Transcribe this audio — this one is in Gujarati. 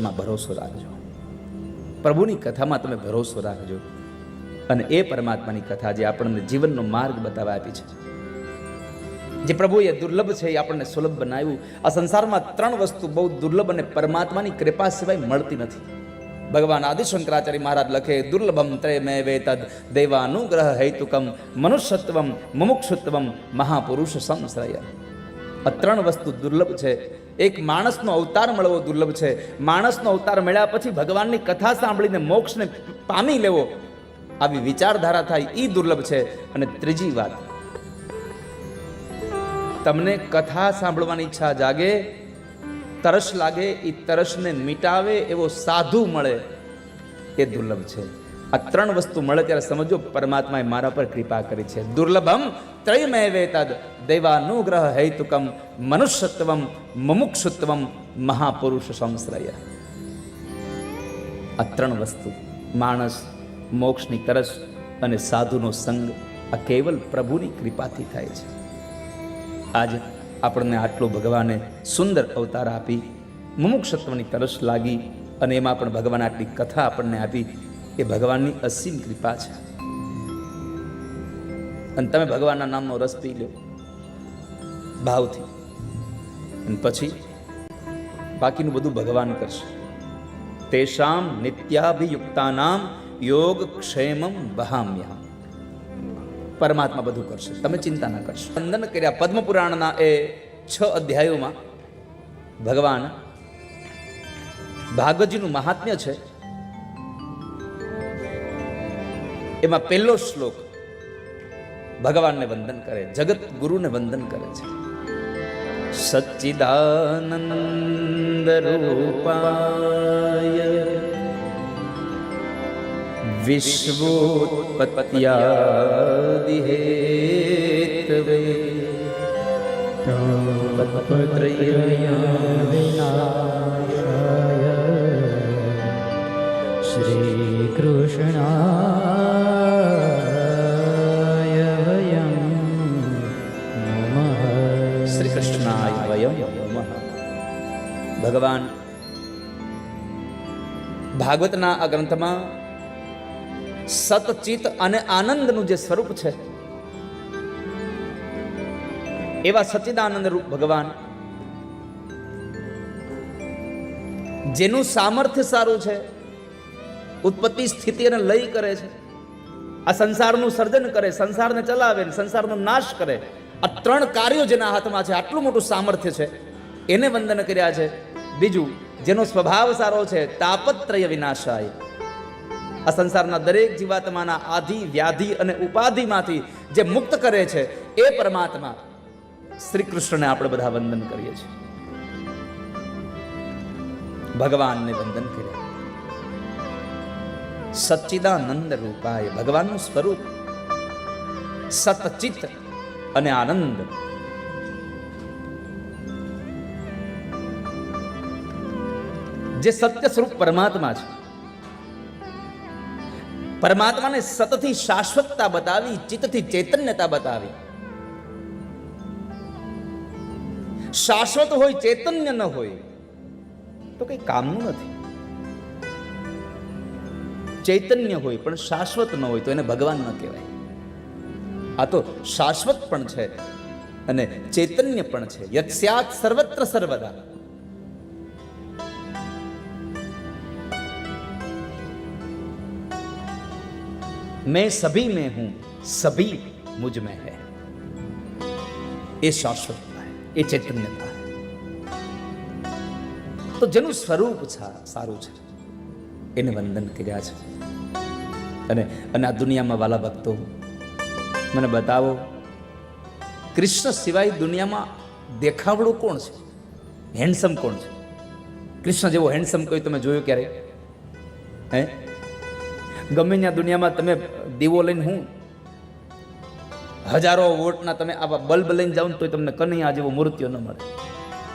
માં ભરોસો રાખજો. પ્રભુની કથામાં તમે ભરોસો રાખજો. અને એ પરમાત્માની કથા જે આપણને જીવનનો માર્ગ બતાવવા આપી છે. જે પ્રભુએ દુર્લભ છે એ આપણને સુલભ બનાવ્યું. આ સંસારમાં ત્રણ વસ્તુ બહુ દુર્લભ અને પરમાત્માની કૃપા સિવાય મળતી નથી. ભગવાન આદિશંકરાચાર્ય મહારાજ લખે, દુર્લભમ ત્રય મે વેતદ દેવાનુગ્રહ હૈતુકમ મનુષ્યત્વમ મુમુક્ષુત્વમ મહાપુરુષ સંશ્રય. આ ત્રણ વસ્તુ દુર્લભ છે. એક માણસનો અવતાર મળવો દુર્લભ છે. માણસનો અવતાર મળ્યા પછી ભગવાનની કથા સાંભળીને મોક્ષને પામી લેવો આવી વિચારધારા થાય એ દુર્લભ છે. અને ત્રીજી વાત, તમને કથા સાંભળવાની ઈચ્છા જાગે, તરસ લાગે એ તરસને મિટાવે એવો સાધુ મળે, એ દુર્લભ છે. આ ત્રણ વસ્તુ મળે ત્યારે સમજો, પરમાત્માએ મારા પર કૃપા કરી છે. દુર્લભમ ત્રયમય તદ દૈવાનુગ્રહ હૈતુકમ મનુષ્યત્વમ મુમુક્ષુત્વમ મહાપુરુષ સંશ્રય. આ ત્રણ વસ્તુ, માણસ, મોક્ષની તરસ અને સાધુનો સંગ, આ કેવલ પ્રભુની કૃપાથી થાય છે. આજ આપણને આટલો ભગવાને સુંદર અવતાર આપી, મુમુક્ષત્વની તરસ લાગી અને એમાં પણ ભગવાન આટલી કથા આપણને આપી એ ભગવાનની અસીમ કૃપા છે. અને તમે ભગવાનના નામનો રસ પી લો. ભાવથી. અને પછી બાકીનું બધું ભગવાન કરશે. તેષામ નિત્યાભિયુક્તાનામ યોગ ક્ષેમમ વહામ્યા પરમાત્મા બધું કરશે. તમે ચિંતા ના કરશો. વંદન કર્યા પદ્મ પુરાણના એ છ અધ્યાયોમાં ભગવાન ભાગવતજીનું મહાત્મ્ય છે. એમાં પહેલો શ્લોક ભગવાનને વંદન કરે, જગત ગુરુને વંદન કરે છે. સચ્ચિદાનંદ રૂપાય વિશ્વોત્પત્યાદિહેતવે. શ્રીકૃષ્ણાય ભગવાન. ભાગવતના આ ગ્રંથમાં સતચિત અને આનંદનું જે સ્વરૂપ છે, એવા સચ્ચિદાનંદ રૂપ ભગવાન, જેનું સામર્થ્ય સારું છે, ઉત્પત્તિ સ્થિતિ અને લય કરે છે, આ સંસારનું સર્જન કરે, સંસારને ચલાવે, સંસારનો નાશ કરે, આ ત્રણ કાર્યો જેના હાથમાં છે, આટલું મોટું સામર્થ્ય છે, એને વંદન કર્યા છે. બીજું, જેનો સ્વભાવ સારો છે, તાપત્રય વિનાશાય. આ સંસારના દરેક જીવાત્માના આધિ, વ્યાધિ અને ઉપાધિમાંથી જે મુક્ત કરે છે, એ પરમાત્મા શ્રી કૃષ્ણને આપણે બધા વંદન કરીએ છીએ. ભગવાનને વંદન કર્યા. સચ્ચિદાનંદ રૂપાય ભગવાનનું સ્વરૂપ. સતચિત અને આનંદ. જે સત્ય સ્વરૂપ પરમાત્મા છે. પરમાત્માને સતથી શાશ્વતતા બતાવી, ચિત્તથી ચૈતન્યતા બતાવી. શાશ્વત હોય, ચૈતન્ય ન હોય, તો કઈ કામનું નથી. ચૈતન્ય હોય, પણ શાશ્વત ન હોય, તો એને ભગવાન ન કહેવાય. આ તો શાશ્વત પણ છે અને ચૈતન્ય પણ છે. યત્સ્યાત સર્વત્ર સર્વદા. मैं सभी में हूं सभी मुझ में है એ શાશ્વતતા એ ચૈતન્યતા તો જેનું સ્વરૂપ છે સારું છે એને વંદન કર્યા છે અને અને આ દુનિયામાં વાલા ભક્તો મને બતાવો કૃષ્ણ સિવાય દુનિયામાં દેખાવડું કોણ છે હેન્ડસમ કોણ છે કૃષ્ણ જેવો હેન્ડસમ કોઈ તમે જોયું ક્યારે હે ગમે ત્યાં દુનિયામાં તમે દીવો લઈને હું હજારો વોટના તમે આવા બલ્બ લઈને જાઓ ને તોય તમને કનૈયા જેવો મૃત્યુ ન મળે.